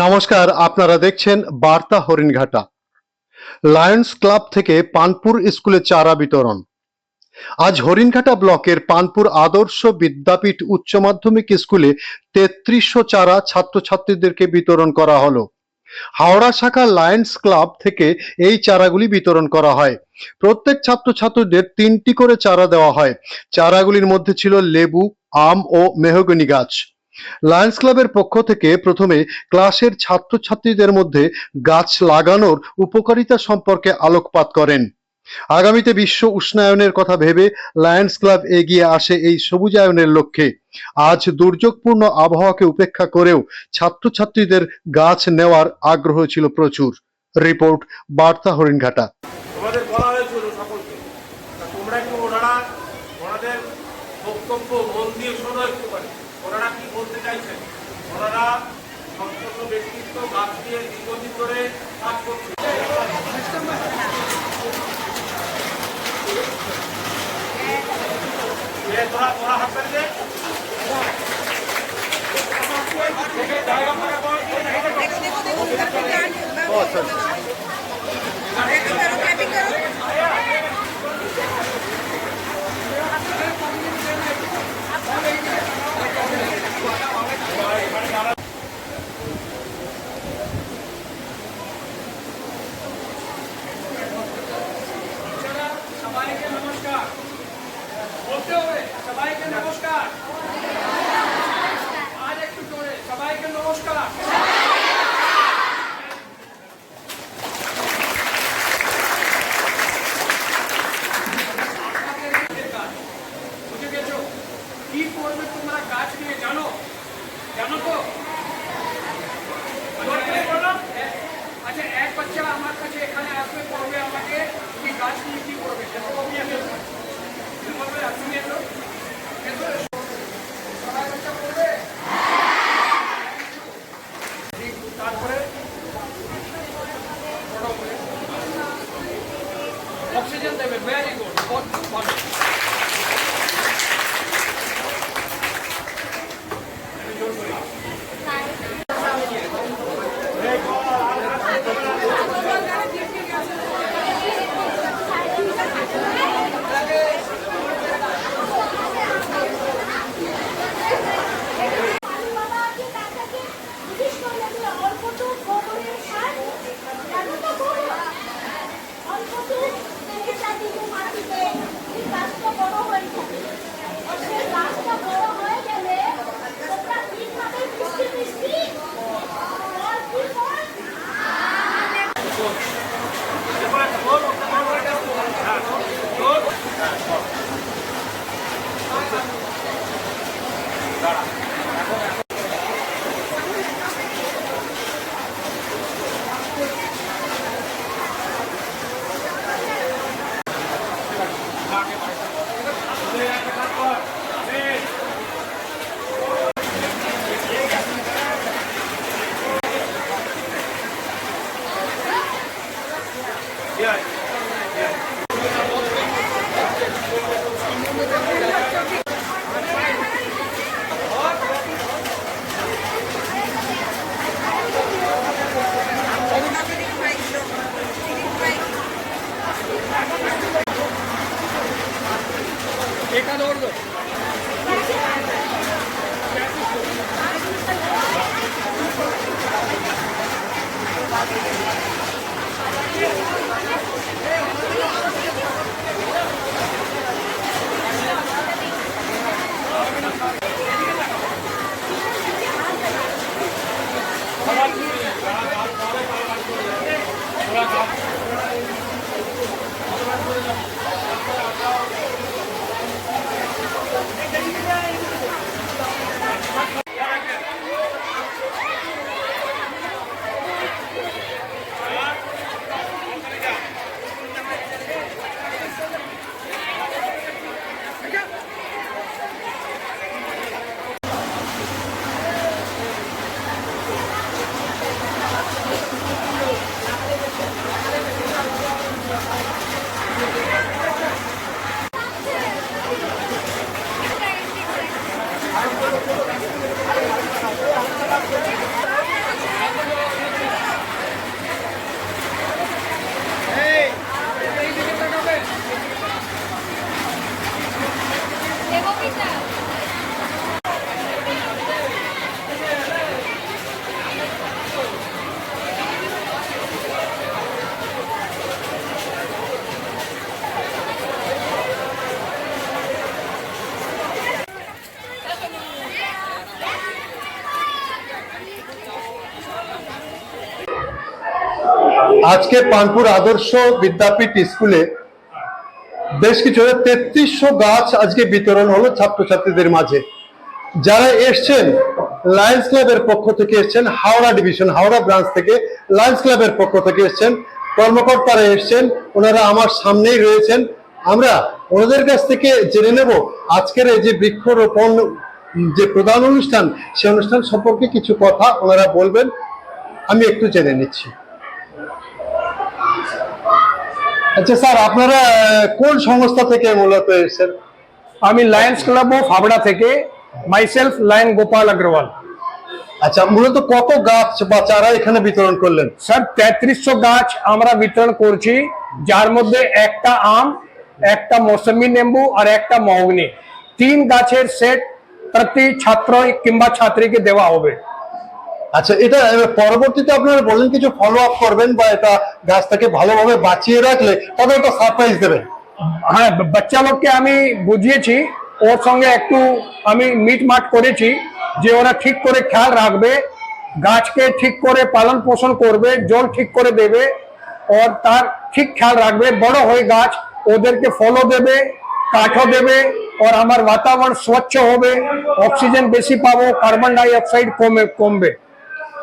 নমস্কার, আপনারা দেখছেন বার্তা হরিণঘাটা। লায়ন্স ক্লাব থেকে পানপুর স্কুলে চারা বিতরণ। আজ হরিণঘাটা ব্লকের পানপুর আদর্শ বিদ্যাপীঠ উচ্চ মাধ্যমিক স্কুলে তেত্রিশশো চারা ছাত্রছাত্রীদেরকে বিতরণ করা হলো। হাওড়া শাখা লায়ন্স ক্লাব থেকে এই চারাগুলি বিতরণ করা হয়। প্রত্যেক ছাত্রছাত্রীদের তিনটি করে চারা দেওয়া হয়। চারাগুলির মধ্যে ছিল লেবু, আম ও মেহগনি গাছ। লায়ন্স ক্লাবের পক্ষ থেকে প্রথমে ক্লাসের ছাত্রছাত্রীদের মধ্যে গাছ লাগানোর উপকারিতা সম্পর্কে আলোকপাত করেন। আগামীতে বিশ্ব উষ্ণায়নের কথা ভেবে লায়ন্স ক্লাব এগিয়ে আসে এই সবুজায়নের লক্ষ্যে। আজ দুর্যোগপূর্ণ আবহাওয়াকে উপেক্ষা করেও ছাত্রছাত্রীদের গাছ নেওয়ার আগ্রহ ছিল প্রচুর। রিপোর্ট, বার্তা হরিণঘাটা। বক্তব্য, মন দিয়ে শোনো একটু ওনারা কি বলতে চাইছেন? ওনারা সম্পূর্ণ ব্যক্তিত্ব, গাছ দিয়ে দীর্ঘদিন ধরে কাজ করছে। তোরা পেরে জায়গা সবাইকে নমস্কার। তো? আচ্ছা এক বাচ্চা আমার কাছে এখানে আসবে পড়বে আমাকে কি গাছ নিয়ে কি করবে। সেটা আমি তারপরে অক্সিজেন দেবে ভেরি গুড বহুত ভালো। pocket. আজকে পানপুর আদর্শ বিদ্যাপীঠ স্কুলে বেশ কিছু তেত্রিশশো গাছ আজকে বিতরণ হলো ছাত্রছাত্রীদের মাঝে। যারা এসছেন লায়ন্স ক্লাবের পক্ষ থেকে এসছেন, হাওড়া ডিভিশন হাওড়া ব্রাঞ্চ থেকে লায়ন্স ক্লাবের পক্ষ থেকে এসছেন, কর্মকর্তারা এসছেন, ওনারা আমার সামনেই রয়েছেন। আমরা ওনাদের কাছ থেকে জেনে নেব আজকের এই যে বৃক্ষরোপণ, যে প্রধান অনুষ্ঠান, সে অনুষ্ঠান সম্পর্কে কিছু কথা ওনারা বলবেন। আমি একটু জেনে নিচ্ছি। আচ্ছা স্যার আপনারা কোন সংস্থা থেকে মূলত এসেছেন? আমি লায়ন্স ক্লাব অফ হাবড়া থেকে মাইসেলফ লায়ন গোপাল আগ্রওয়াল আচ্ছা মূলত কত গাছ বা চারা এখানে বিতরণ করলেন? স্যার তেত্রিশশো গাছ আমরা বিতরণ করছি যার মধ্যে একটা আম একটা মৌসুমি লেম্বু আর একটা মহগনি। তিন গাছের সেট প্রতি ছাত্র কিংবা ছাত্রীকে দেওয়া হবে। আচ্ছা এটা পরবর্তীতে আপনারা বলেন কিছু ফলো আপ করবেন বা এটা গাছটাকে ভালোভাবে বাঁচিয়ে রাখলে তবে একটা সারপ্রাইজ দেবেন। হ্যাঁ বাচ্চা লোককে আমি বুঝিয়েছি, ওর সঙ্গে একটু আমি মিট মাট করেছি যে ওরা ঠিক করে খেয়াল রাখবে, গাছকে ঠিক করে পালন পোষণ করবে, জল ঠিক করে দেবে, ওর তার ঠিক খেয়াল রাখবে, বড় হয়ে গাছ ওদেরকে ফলও দেবে, কাঠও দেবে, ওর আমার বাতাবরণ স্বচ্ছ হবে অক্সিজেন বেশি পাবো কার্বন ডাই অক্সাইড কমে, কমবে।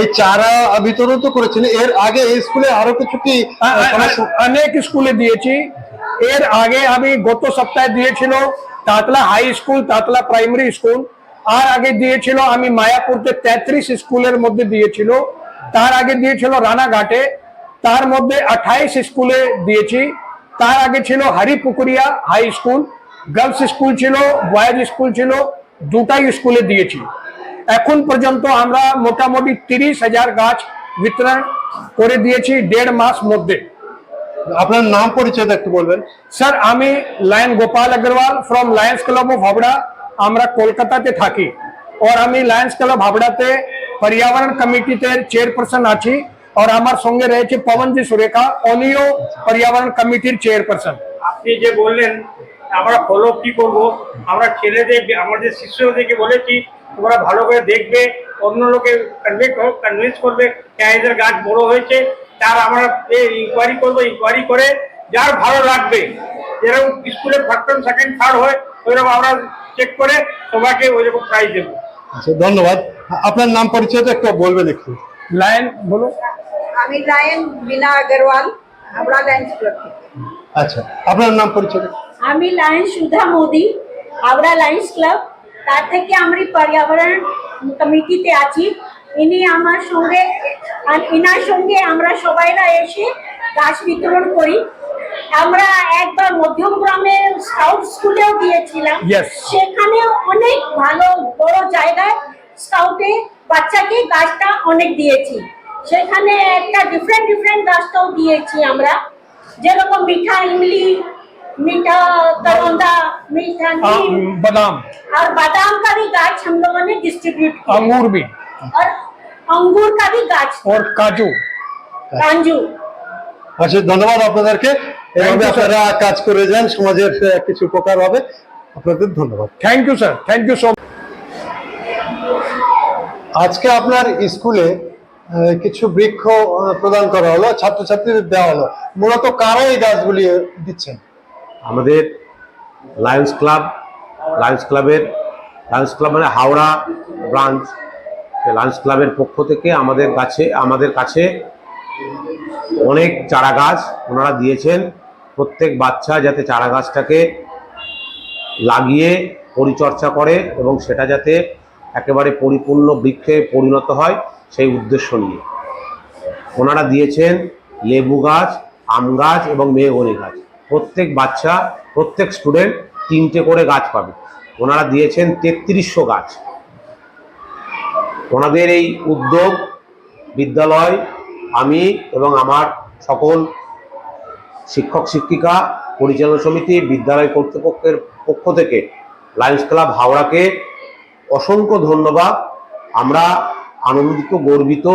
এই চারা বিতরণ তো করেছেন। এর আগে এই স্কুলে আরও কিছু কি অনেক স্কুলে দিয়েছি। এর আগে আমি গত সপ্তাহে দিয়েছিল Tatla high school Tatla primary school. আর আগে দিয়েছিল আমি মায়াপুরতে তেত্রিশ স্কুলের মধ্যে দিয়েছিল। তার আগে দিয়েছিল রানাঘাটে। তার মধ্যে আঠাইশ স্কুলে দিয়েছি। তার আগে ছিল Haripukuria high school. Girls school ছিল বয়েজ স্কুল ছিল দুটাই স্কুলে দিয়েছি। এখন পর্যন্ত আমরা মোটামুটি তিরিশ হাজার গাছ বিতরণ করে দিয়েছি দেড় মাস মধ্যে আপনার নাম পরিচয়টা একটু বলবেন স্যার আমি Lion Gopal Agarwal from Lions Club of Habra আমরা কলকাতাতে থাকি আর আমি লায়ন্স ক্লাব হাবড়াতে পর্যাবরণ কমিটিতে চেয়ারপারসন আছি আর আমার সঙ্গে রয়েছে পবনজি সুরেখা উনিও পর্যাবরণ কমিটির চেয়ারপারসন আপনি যে বললেন আমরা ফলো কি করব আমরা ছেলেদের আমাদের শিষ্যদেরকে বলেছি তোমরা ভালো করে দেখবে অন্য লোকে কনভিন্স করবে হ্যাঁ এদের গাছ বড় হয়েছে তার আমরা ইনকোয়ারি করব ইনকোয়ারি করে যার ভালো লাগবে যেরকম স্কুলে ফার্স্ট সেকেন্ড থার্ড হয় ওইরকম আমরা চেক করে তোমাকে ওই রকম প্রাইজ দেবো। আচ্ছা ধন্যবাদ। আপনার নাম পরিচয়টা একটু বলবেন একটু। লায়ন বলো আমি lion Bina Agarwal Habra lions club আচ্ছা আপনার নাম পরিচয়টা। আমি lion Sudha Modi Habra lions club. তার থেকে আমি পর্যাবরণ কমিটিতে আছি। ইনি আমার সঙ্গে ইনার সঙ্গে আমরা সবাইরা এসে গাছ বিতরণ করি। আমরা একবার মধ্যম গ্রামের স্কাউট স্কুলেও গিয়েছিলাম. সেখানে অনেক ভালো বড় জায়গায় স্কাউটে বাচ্চাকে গাছটা অনেক দিয়েছি। সেখানে একটা ডিফারেন্ট ডিফারেন্ট গাছটাও দিয়েছি আমরা। যেরকম মিঠা ইমলি मीठा करौंदा मीठा नीम बादाम और बादाम का भी गाछ हम लोगों ने डिस्ट्रीब्यूट किया अंगूर भी और अंगूर का भी गाछ और काजू कांजू আচ্ছা ধন্যবাদ আপনাদেরকে এভাবে আপনারা কাজ করে যান সমাজের আহ, কিছু উপকার হবে আপনাদের ধন্যবাদ thank you sir thank you so আজকে আপনার স্কুলে আহ, কিছু বৃক্ষ আহ, প্রদান করা হলো ছাত্রছাত্রীদের দেওয়া হলো মূলত কারা এই গাছগুলি দিচ্ছেন আমাদের লায়ন্স ক্লাব লায়ন্স ক্লাবের লায়ন্স ক্লাব মানে হাওড়া ব্রাঞ্চ লায়ন্স ক্লাবের পক্ষ থেকে আমাদের কাছে আমাদের কাছে অনেক চারা গাছ ওনারা দিয়েছেন। প্রত্যেক বাচ্চা যাতে চারা গাছটাকে লাগিয়ে পরিচর্যা করে এবং সেটা যাতে একেবারে পরিপূর্ণ বৃক্ষে পরিণত হয় সেই উদ্দেশ্য নিয়ে। ওনারা দিয়েছেন লেবু গাছ, আম গাছ এবং মেহগনি গাছ। প্রত্যেক বাচ্চা, প্রত্যেক স্টুডেন্ট তিনটে করে গাছ পাবে। ওনারা দিয়েছেন তেত্রিশশো গাছ। ওনাদের এই উদ্যোগ, বিদ্যালয়, আমি এবং আমার সকল শিক্ষক, শিক্ষিকা, পরিচালনা সমিতি, বিদ্যালয় কর্তৃপক্ষের পক্ষ থেকে লায়ন্স ক্লাব হাওড়াকে অসংখ্য ধন্যবাদ। আমরা আনন্দিত, গর্বিত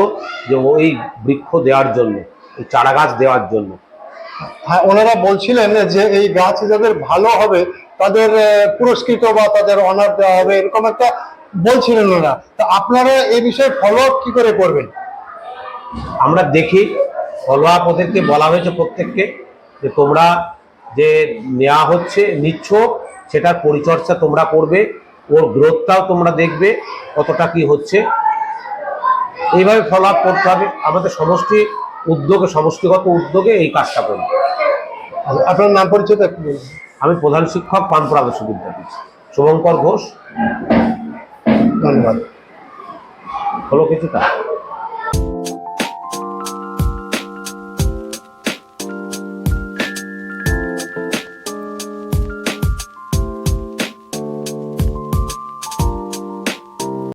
যে ওই বৃক্ষ দেওয়ার জন্য, এই চারা গাছ দেওয়ার জন্য। হ্যাঁ ওনারা বলছিলেন যে এই গাছ যাদের ভালো হবে, তাদের পুরস্কৃত বা তাদের অনার দেওয়া হবে, এরকম একটা বলছিলেন ওনারা। তো আপনারা এই বিষয়ে ফলো আপ কি করে করবেন? আমরা দেখি ফলো আপ ওদেরকে বলা হয়েছে প্রত্যেককে, যে তোমরা যে নেওয়া হচ্ছে, নিচ্ছ, সেটার পরিচর্যা তোমরা করবে, ওর গ্রোথটাও তোমরা দেখবে, কতটা কি হচ্ছে। এইভাবে ফলো আপ করতে হবে। আমাদের সমষ্টি উদ্যোগে সমষ্টিগত উদ্যোগে এই কাজটা করি আপনার নাম পরিচয় আমি প্রধান শিক্ষক পানপুর আদর্শ বিদ্যাপীঠ। শুভঙ্কর ঘোষ। ধন্যবাদ। হলো কিছুটা?